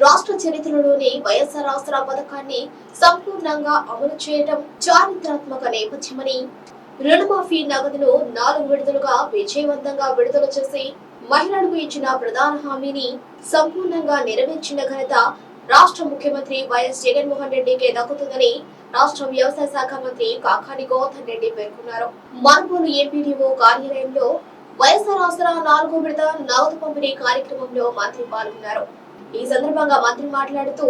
రాష్ట్ర చరిత్రలోని వైఎస్ఆర్ ఆసరా పథకాన్ని సంపూర్ణంగా అమలు చేయడం చారిత్రాత్మక నేపథ్యమని రుణమాఫీ నగదును నాలుగు విడుదలుగా విజయవంతంగా విడుదల చేసి మహిళలకు ఇచ్చిన ప్రధాన హామీని సంపూర్ణంగా నెరవేర్చిన ఘనత రాష్ట్ర ముఖ్యమంత్రి వైఎస్ జగన్మోహన్ రెడ్డికి దక్కుతుందని రాష్ట్ర వ్యవసాయ శాఖ మంత్రి కాకాని గోవర్ధన్ రెడ్డి పేర్కొన్నారు. మనుగోలు ఏపీడీఓ కార్యాలయంలో వైఎస్ఆర్ ఆసరా నాలుగో విడత నగదు పంపిణీ కార్యక్రమంలో మంత్రి పాల్గొన్నారు. ఈ సందర్భంగా మంత్రి మాట్లాడుతూ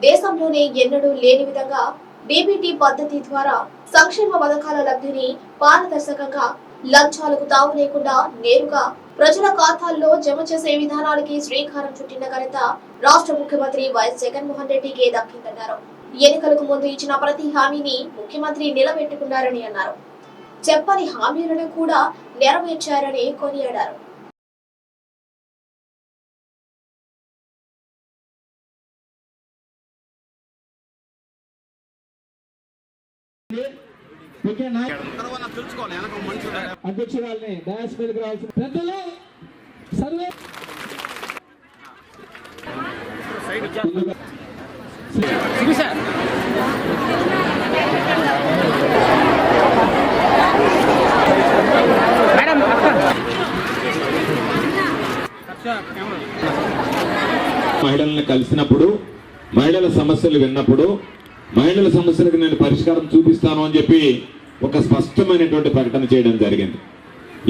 దేశంలోనే ఎన్నడూ లేని విధంగా డీబీటీ పద్ధతి ద్వారా సంక్షేమ పథకాల లబ్ధిని పారదర్శకంగా లంచాలకు తావు లేకుండా నేరుగా ప్రజల ఖాతాల్లో జమ చేసే విధానానికి శ్రీకారం చుట్టిన ఘనత రాష్ట్ర ముఖ్యమంత్రి వైఎస్ జగన్మోహన్ రెడ్డికి దక్కిందన్నారు. ఎన్నికలకు ముందు ఇచ్చిన ప్రతి హామీని ముఖ్యమంత్రి నిలబెట్టుకున్నారని అన్నారు. చెప్పని హామీలను కూడా నెరవేర్చారని కొనియాడారు. అధ్యక్షురాలని డయాస్ మీదకి రావాల్సిన పెద్దలు సర్వే ముందుగా మహిళలను కలిసినప్పుడు మహిళల సమస్యలు విన్నప్పుడు మహిళల సమస్యలకు నేను పరిష్కారం చూపిస్తాను అని చెప్పి ఒక స్పష్టమైనటువంటి ప్రకటన చేయడం జరిగింది.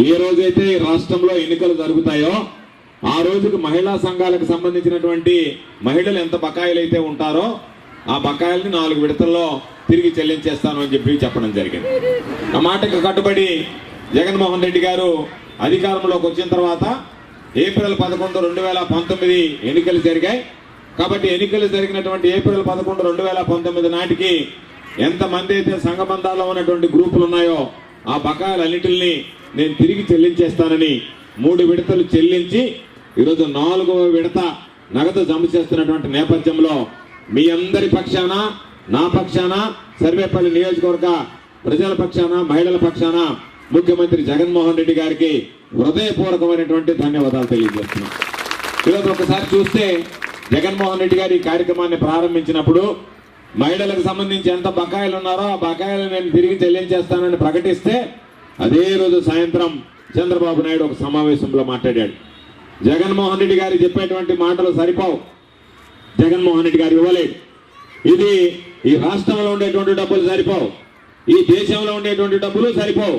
ఏ రోజైతే రాష్ట్రంలో ఎన్నికలు జరుగుతాయో ఆ రోజుకు మహిళా సంఘాలకు సంబంధించినటువంటి మహిళలు ఎంత బకాయిలు అయితే ఉంటారో ఆ బకాయిల్ని నాలుగు విడతల్లో తిరిగి చెల్లించేస్తాను అని చెప్పి చెప్పడం జరిగింది. ఆ మాటకు కట్టుబడి జగన్మోహన్ రెడ్డి గారు అధికారంలోకి వచ్చిన తర్వాత ఏప్రిల్ పదకొండు రెండు వేల పంతొమ్మిది ఎన్నికలు జరిగాయి. కాబట్టి ఎన్నికలు జరిగినటువంటి ఏప్రిల్ పదకొండు రెండు వేల పంతొమ్మిది నాటికి ఎంతమంది అయితే సంఘబంధాల్లో ఉన్నటువంటి గ్రూపులు ఉన్నాయో ఆ బకాయిలన్నిటిని నేను తిరిగి చెల్లించేస్తానని మూడు విడతలు చెల్లించి ఈరోజు నాలుగవ విడత నగదు జమ చేస్తున్నటువంటి నేపథ్యంలో మీ అందరి పక్షాన నా పక్షాన సర్వేపల్లి నియోజకవర్గ ప్రజల పక్షాన మహిళల పక్షాన ముఖ్యమంత్రి జగన్మోహన్ రెడ్డి గారికి హృదయపూర్వకమైనటువంటి ధన్యవాదాలు తెలియజేస్తున్నాం ఈరోజు ఒకసారి చూస్తే జగన్మోహన్ రెడ్డి గారు ఈ కార్యక్రమాన్ని ప్రారంభించినప్పుడు మహిళలకు సంబంధించి ఎంత బకాయిలు ఉన్నారో ఆ బకాయిలు నేను తిరిగి చెల్లించేస్తానని ప్రకటిస్తే అదే రోజు సాయంత్రం చంద్రబాబు నాయుడు ఒక సమావేశంలో మాట్లాడాడు. జగన్మోహన్ రెడ్డి గారు చెప్పేటువంటి మాటలు సరిపోవు. జగన్మోహన్ రెడ్డి గారు ఇవ్వలేదు. ఇది ఈ రాష్ట్రంలో ఉండేటువంటి డబ్బులు సరిపోవు. ఈ దేశంలో ఉండేటువంటి డబ్బులు సరిపోవు.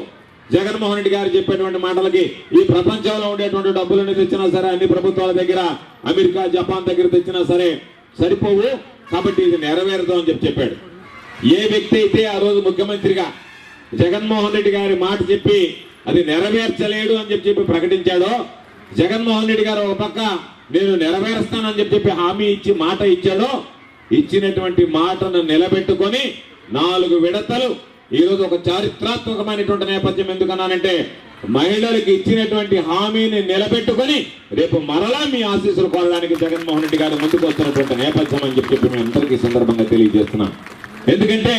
జగన్మోహన్ రెడ్డి గారు చెప్పేటువంటి మాటలకి ఈ ప్రపంచంలో ఉండేటువంటి డబ్బులను తెచ్చినా సరే అన్ని ప్రభుత్వాల దగ్గర అమెరికా జపాన్ దగ్గర తెచ్చినా సరే సరిపోవు. కాబట్టి ఇది నెరవేరుదాం అని చెప్పి చెప్పాడు. ఏ వ్యక్తి అయితే ఆ రోజు ముఖ్యమంత్రిగా జగన్మోహన్ రెడ్డి గారి మాట చెప్పి అది నెరవేర్చలేడు అని చెప్పి చెప్పి ప్రకటించాడో జగన్మోహన్ రెడ్డి గారు ఒక పక్క నేను నెరవేరుస్తానని చెప్పి చెప్పి హామీ ఇచ్చి మాట ఇచ్చాడో ఇచ్చినటువంటి మాటను నిలబెట్టుకొని నాలుగు విడతలు ఈరోజు ఒక చారిత్రాత్మకమైనటువంటి నేపథ్యం ఎందుకన్నానంటే మహిళలకు ఇచ్చినటువంటి హామీని నిలబెట్టుకొని రేపు మరలా మీ ఆశీస్సులు కోరడానికి జగన్మోహన్ రెడ్డి గారు ముందుకు వస్తున్నటువంటి నేపథ్యం అని చెప్పి మేము అందరికీ సందర్భంగా తెలియజేస్తున్నాం. ఎందుకంటే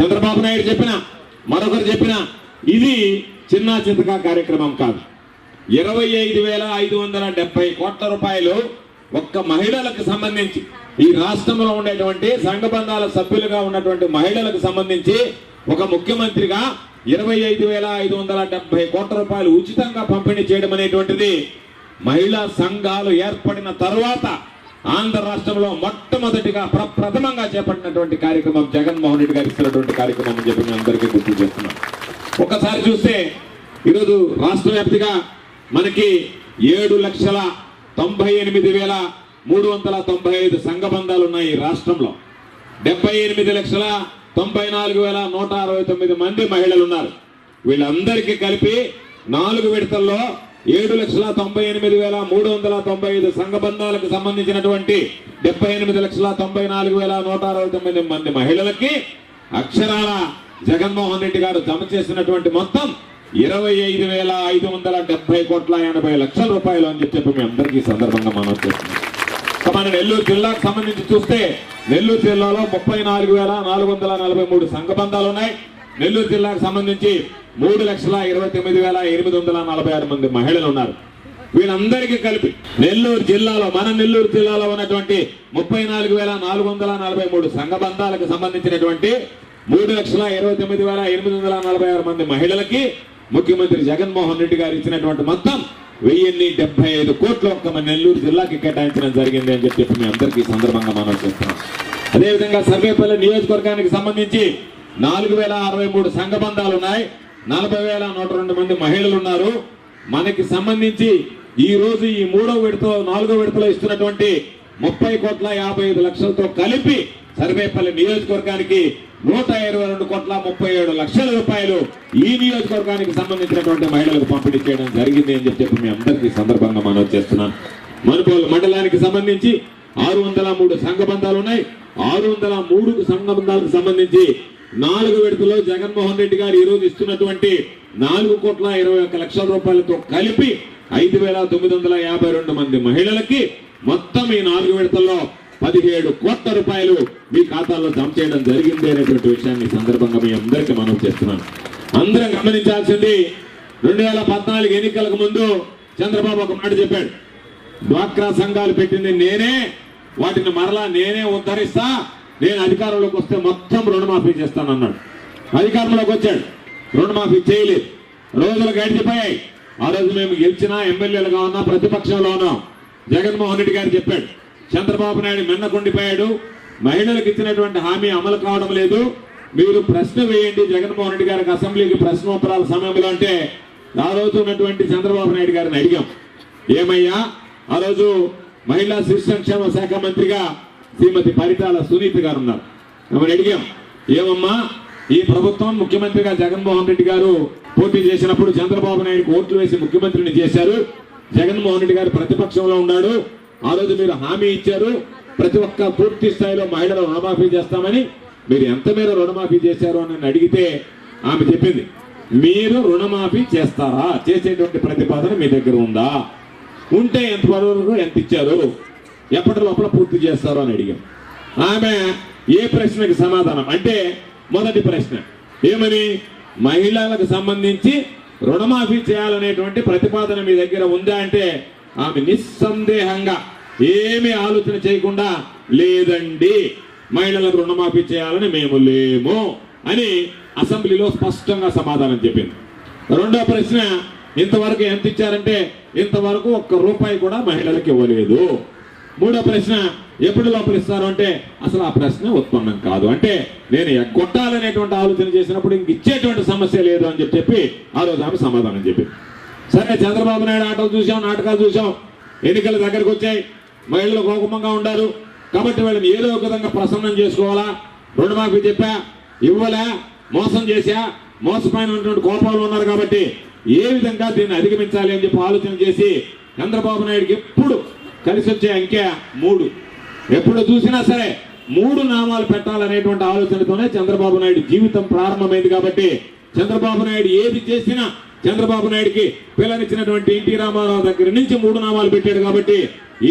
చంద్రబాబు నాయుడు చెప్పిన మరొకరు చెప్పిన ఇది చిన్న చితక కార్యక్రమం కాదు. ఇరవై ఐదు వేల ఐదు వందల డెబ్బై కోట్ల రూపాయలు ఒక్క మహిళలకు సంబంధించి ఈ రాష్ట్రంలో ఉండేటువంటి సంఘబంధాల సభ్యులుగా ఉన్నటువంటి మహిళలకు సంబంధించి ఒక ముఖ్యమంత్రిగా ఇరవై ఐదు వేల ఐదు వందల డెబ్బై కోట్ల రూపాయలు ఉచితంగా పంపిణీ చేయడం అనేటువంటిది మహిళా సంఘాలు ఏర్పడిన తర్వాత ఆంధ్ర రాష్ట్రంలో మొట్టమొదటిగా ప్రప్రథమంగా చేపట్టినటువంటి కార్యక్రమం జగన్మోహన్ రెడ్డి గారు ఇస్తున్నటువంటి కార్యక్రమం అని చెప్పి మేము అందరికీ గుర్తు చేస్తున్నాం. ఒకసారి చూస్తే ఈరోజు రాష్ట్ర వ్యాప్తిగా మనకి ఏడు లక్షల తొంభై ఎనిమిది వేల మూడు వందల తొంభై ఐదు సంఘబంధాలు ఉన్నాయి ఈ రాష్ట్రంలో. డెబ్బై ఎనిమిది లక్షల తొంభై నాలుగు వేల నూట అరవై తొమ్మిది మంది మహిళలు ఉన్నారు వీళ్ళందరికీ కలిపి నాలుగు విడతల్లో ఏడు లక్షల తొంభై ఎనిమిది వేల మూడు వందల తొంభై ఐదు సంఘబంధాలకు సంబంధించినటువంటి డెబ్బై ఎనిమిది లక్షల తొంభై నాలుగు వేల నూట అరవై తొమ్మిది మంది మహిళలకి అక్షరాల జగన్మోహన్ రెడ్డి గారు జమ చేసినటువంటి మొత్తం ఇరవై ఐదు వేల ఐదు వందల డెబ్బై కోట్ల ఎనభై లక్షల రూపాయలు అని చెప్పి మీ అందరికీ సందర్భంగా మనం చేస్తున్నాం. మన నెల్లూరు జిల్లాకు సంబంధించి చూస్తే నెల్లూరు జిల్లాలో ముప్పై నాలుగు వేల నాలుగు వందల నలభై మూడు సంఘబంధాలు ఉన్నాయి. నెల్లూరు జిల్లాకు సంబంధించి మూడు లక్షల ఇరవై తొమ్మిది వేల ఎనిమిది వందల నలభై ఆరు మంది మహిళలు ఉన్నారు. వీళ్ళందరికీ కలిపి నెల్లూరు జిల్లాలో మన నెల్లూరు జిల్లాలో ఉన్నటువంటి ముప్పై నాలుగు వేల నాలుగు వందల నలభై మూడు సంఘ బంధాలకు సంబంధించినటువంటి మూడు లక్షల ఇరవై తొమ్మిది వేల ఎనిమిది వందల నలభై ఆరు మంది మహిళలకి ముఖ్యమంత్రి జగన్మోహన్ రెడ్డి గారు ఇచ్చినటువంటి మొత్తం వెయ్యిన్ని డెబ్బై ఐదు కోట్లు ఒక్క మన నెల్లూరు జిల్లాకి కేటాయించడం జరిగింది అని చెప్పి మీ అందరికీ ఈ సందర్భంగా మనం చేస్తున్నాం. అదేవిధంగా సర్వేపల్లి నియోజకవర్గానికి సంబంధించి నాలుగు వేల అరవై మూడు సంఘబంధాలు ఉన్నాయి. నలభై వేల నూట రెండు మంది మహిళలు ఉన్నారు. మనకి సంబంధించి ఈ రోజు ఈ మూడో విడత నాలుగో విడతలో ఇస్తున్నటువంటి ముప్పై కోట్ల యాభై ఐదు లక్షలతో కలిపి సర్వేపల్లి నియోజకవర్గానికి నూట ఇరవై రెండు కోట్ల ముప్పై ఏడు లక్షల రూపాయలు ఈ నియోజకవర్గానికి సంబంధించినటువంటి మహిళలకు పంపిణీ చేయడం జరిగింది అని చెప్పి మీ అందరికీ సందర్భంగా మనం చేస్తున్నాను. మనుగోలు మండలానికి సంబంధించి ఆరు వందల మూడు సంఘ బంధాలు ఉన్నాయి. ఆరు వందల మూడు సంఘ బంధాలకు సంబంధించి నాలుగు విడతలో జగన్మోహన్ రెడ్డి గారు ఈరోజు ఇస్తున్నటువంటి నాలుగు కోట్ల ఇరవై ఒక్క లక్షల రూపాయలతో కలిపి ఐదు వేల తొమ్మిది వందల యాభై రెండు మంది మహిళలకి మొత్తం ఈ నాలుగు విడతల్లో పదిహేడు కోట్ల రూపాయలు మీ ఖాతాల్లో జమ చేయడం జరిగింది అనేటువంటి విషయాన్ని సందర్భంగా మీ అందరికీ మనం చేస్తున్నాను. అందరం గమనించాల్సింది రెండు వేల పద్నాలుగు ఎన్నికలకు ముందు చంద్రబాబు ఒక మాట చెప్పాడు. డ్వాక్రా సంఘాలు పెట్టింది నేనే వాటిని మరలా నేనే ఉద్ధరిస్తా నేను అధికారంలోకి వస్తే మొత్తం రుణమాఫీ చేస్తానన్నాడు. అధికారంలోకి వచ్చాడు. రుణమాఫీ చేయలేదు. రోజులు గడిచిపోయాయి. ఆ రోజు మేము గెలిచినా ఎమ్మెల్యేలుగా ఉన్నా ప్రతిపక్షంలో ఉన్నాం. జగన్మోహన్ రెడ్డి గారు చెప్పాడు. చంద్రబాబు నాయుడు మిన్నకుండిపోయాడు. మహిళలకు ఇచ్చినటువంటి హామీ అమలు కావడం లేదు. మీరు ప్రశ్న వేయండి. జగన్మోహన్ రెడ్డి గారికి అసెంబ్లీకి ప్రశ్నోత్తరాల సమయంలో అంటే ఆ రోజు ఉన్నటువంటి చంద్రబాబు నాయుడు గారిని అడిగాం. ఏమయ్యా? ఆ రోజు మహిళా శిశు సంక్షేమ శాఖ మంత్రిగా శ్రీమతి పరిటాల సునీత గారు ఉన్నారు. మిమ్మల్ని అడిగాం. ఏమమ్మా? ఈ ప్రభుత్వం ముఖ్యమంత్రిగా జగన్మోహన్ రెడ్డి గారు పోటీ చేసినప్పుడు చంద్రబాబు నాయుడుకు ఓట్లు వేసి ముఖ్యమంత్రిని చేశారు. జగన్మోహన్ రెడ్డి గారు ప్రతిపక్షంలో ఉన్నాడు. ఆ రోజు మీరు హామీ ఇచ్చారు. ప్రతి ఒక్క పూర్తి స్థాయిలో మహిళలు రుణమాఫీ చేస్తామని మీరు ఎంత మేర రుణమాఫీ చేశారు అని అడిగితే ఆమె చెప్పింది మీరు రుణమాఫీ చేస్తారా? చేసేటువంటి ప్రతిపాదన మీ దగ్గర ఉందా? ఉంటే ఎంత వరకు ఎంత ఇచ్చారు? ఎప్పటి లోపల పూర్తి చేస్తారు? అని అడిగాం. ఆమె ఏ ప్రశ్నకి సమాధానం? అంటే మొదటి ప్రశ్న ఏమని? మహిళలకు సంబంధించి రుణమాఫీ చేయాలనేటువంటి ప్రతిపాదన మీ దగ్గర ఉందా? అంటే ఆమె నిస్సందేహంగా ఏమీ ఆలోచన చేయకుండా లేదండి మహిళలకు రుణమాఫీ చేయాలని మేము లేము అని అసెంబ్లీలో స్పష్టంగా సమాధానం చెప్పింది. రెండో ప్రశ్న ఇంతవరకు ఎంత ఇచ్చారంటే ఇంతవరకు ఒక్క రూపాయి కూడా మహిళలకు ఇవ్వలేదు. మూడో ప్రశ్న ఎప్పుడు లోపల ఇస్తారు అంటే అసలు ఆ ప్రశ్న ఉత్పన్నం కాదు. అంటే నేను ఎగ్గొట్టాలనేటువంటి ఆలోచన చేసినప్పుడు ఇంక ఇచ్చేటువంటి సమస్య లేదు అని చెప్పి చెప్పి ఆ రోజు ఆమె సమాధానం చెప్పింది. సరే చంద్రబాబు నాయుడు ఆటలు చూసాం నాటకాలు చూసాం ఎన్నికల దగ్గరకు వచ్చాయి. మహిళలు కోపంగా ఉండారు. కాబట్టి వీళ్ళని ఏదో ఒక విధంగా ప్రసన్నం చేసుకోవాలా? రుణమాఫీ చెప్పా ఇవ్వలే? మోసం చేశా? మోసపోయినటువంటి కోపాలు ఉన్నారు కాబట్టి ఏ విధంగా దీన్ని అధిగమించాలి అని చెప్పి ఆలోచన చేసి చంద్రబాబు నాయుడుకి ఎప్పుడు కలిసి వచ్చే అంకె మూడు. ఎప్పుడు చూసినా సరే మూడు నామాలు పెట్టాలనేటువంటి ఆలోచనతోనే చంద్రబాబు నాయుడు జీవితం ప్రారంభమైంది కాబట్టి చంద్రబాబు నాయుడు ఏది చేసినా చంద్రబాబు నాయుడుకి పిల్లనిచ్చినటువంటి ఎన్టీ రామారావు దగ్గర నుంచి మూడు నామాలు పెట్టాడు కాబట్టి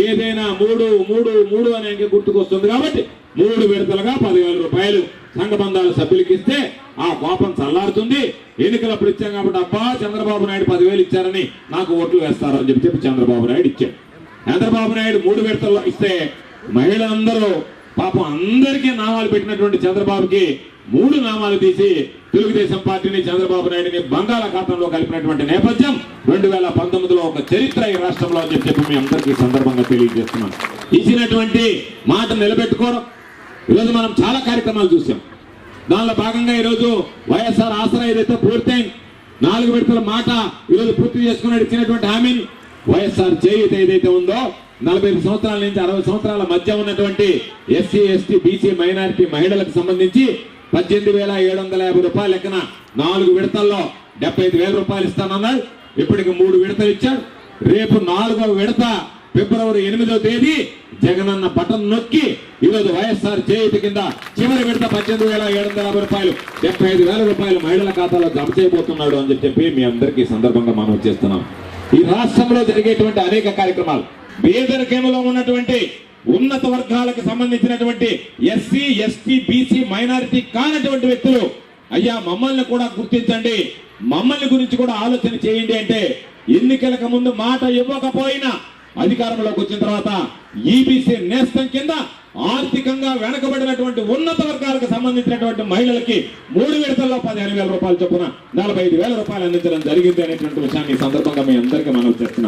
ఏదైనా మూడు మూడు మూడు అనే అంకె గుర్తుకొస్తుంది కాబట్టి మూడు విడతలుగా పదివేల రూపాయలు సంఘ బంధాల సభ్యులకి ఇస్తే ఆ కోపం చల్లారుతుంది. ఎన్నికలప్పుడు ఇచ్చాం కాబట్టి అబ్బా చంద్రబాబు నాయుడు పదివేలు ఇచ్చారని నాకు ఓట్లు వేస్తారు అని చెప్పి చెప్పి చంద్రబాబు నాయుడు ఇచ్చాడు. చంద్రబాబు నాయుడు మూడు విడతల్లో ఇస్తే మహిళలందరూ పాపం అందరికీ నామాలు పెట్టినటువంటి చంద్రబాబుకి మూడు నామాలు తీసి తెలుగుదేశం పార్టీని చంద్రబాబు నాయుడిని బంగాళాఖాతంలో కలిపినటువంటి నేపథ్యం రెండు వేల పంతొమ్మిదిలో ఒక చరిత్ర ఈ రాష్ట్రంలో అని చెప్పి మీ అందరికీ సందర్భంగా తెలియజేస్తున్నాను. ఇచ్చినటువంటి మాట నిలబెట్టుకోవడం. ఈరోజు మనం చాలా కార్యక్రమాలు చూసాం దానిలో భాగంగా ఈరోజు వైఎస్ఆర్ ఆసరా ఏదైతే పూర్తయింది. నాలుగు విడతల మాట ఈరోజు పూర్తి చేసుకుని ఇచ్చినటువంటి హామీని వైఎస్ఆర్ చేయుత ఏదైతే ఉందో నలభై సంవత్సరాల నుంచి అరవై సంవత్సరాల మధ్య ఉన్నటువంటి ఎస్సీ ఎస్టీ బీసీ మైనారిటీ మహిళలకు సంబంధించి పద్దెనిమిది వేల ఏడు వందల యాభై రూపాయల లెక్కన నాలుగు విడతల్లో డెబ్బై ఐదు వేల రూపాయలు ఇస్తానన్నారు ఇప్పటికి మూడు విడతలు ఇచ్చాడు. రేపు నాలుగో విడత ఫిబ్రవరి ఎనిమిదో తేదీ జగనన్న బటన్ నొక్కి ఈరోజు వైఎస్ఆర్ చేయుత కింద చివరి విడత పద్దెనిమిది వేల ఏడు వందల యాభై రూపాయలు డెబ్బై ఐదు వేల రూపాయలు మహిళల ఖాతాలో జమ చేయబోతున్నాడు అని చెప్పి మీ అందరికీ సందర్భంగా మనం చేస్తున్నాం. ఈ రాష్ట్రంలో జరిగేటువంటి అనేక కార్యక్రమాలు పేదరికంలో ఉన్నటువంటి ఉన్నత వర్గాలకు సంబంధించినటువంటి ఎస్సీ ఎస్టీ బీసీ మైనారిటీ కానటువంటి వ్యక్తులు అయ్యా మమ్మల్ని కూడా గుర్తించండి. మమ్మల్ని గురించి కూడా ఆలోచన చేయండి అంటే ఎన్నికలకు ముందు మాట ఇవ్వకపోయినా అధికారంలోకి వచ్చిన తర్వాత ఈబీసీ నేస్తం కింద ఆర్థికంగా వెనకబడినటువంటి ఉన్నత వర్గాలకు సంబంధించినటువంటి మహిళలకి మూడు విడతల్లో పదిహేను వేల రూపాయలు చొప్పున నలభై ఐదు వేల రూపాయలు అందించడం జరిగింది అనేటువంటి విషయాన్ని సందర్భంగా మీ అందరికీ మనం చేస్తున్నాం.